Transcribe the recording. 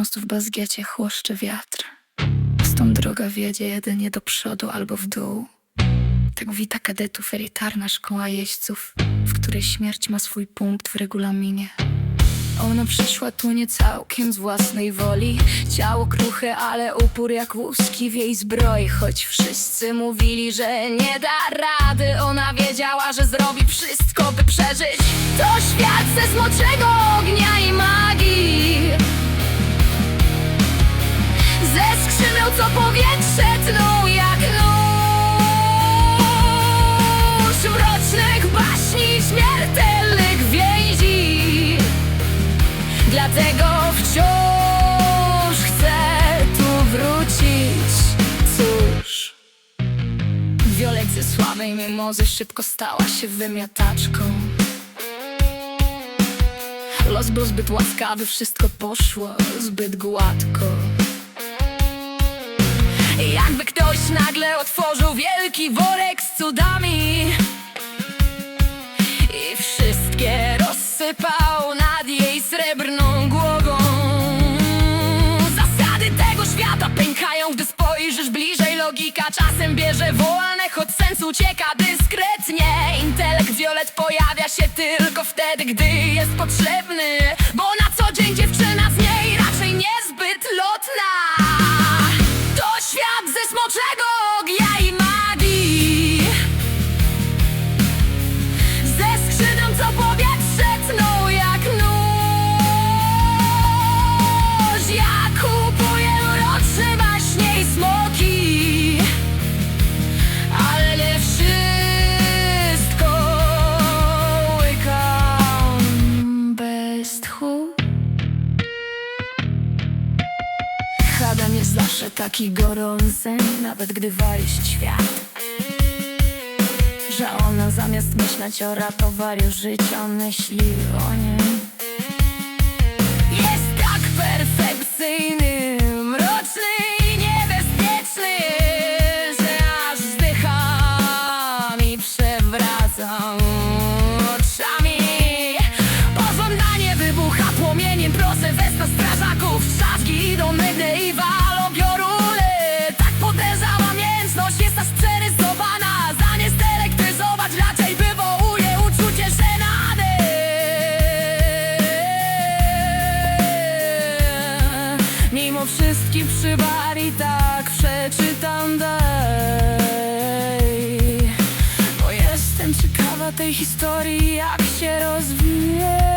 mostu w Bazgiecie chłoszczy wiatr. Stąd droga wiedzie jedynie do przodu albo w dół. Tak wita kadetów elitarna szkoła jeźdźców, w której śmierć ma swój punkt w regulaminie. Ona przyszła tu nie całkiem z własnej woli Ciało kruche, ale upór jak łuski w jej zbroi Choć wszyscy mówili, że nie da rady Ona wiedziała, że zrobi wszystko, by przeżyć To świat ze smoczego ognia i magii sławnej mimozy szybko stała się wymiataczką Los był zbyt łaskawy, wszystko poszło zbyt gładko Jakby ktoś nagle otworzył wielki worek z cudami i wszystkie rozsypał nad jej srebrną głową. Zasady tego świata pękają, gdy spojrzysz bliżej. Logika czasem bierze wolne, choć sens ucieka dyskretnie. Intelekt violet pojawia się tylko wtedy, gdy jest potrzebny. Bo na co dzień dziewczyna z niej raczej niezbyt lotna. To świat ze smoczego taki gorący, nawet gdy wali się świat. Że ona zamiast myśleć o ratowaniu życia myśli o nim Mimo wszystkich przybar i tak przeczytam dalej. Bo jestem ciekawa tej historii jak się rozwinie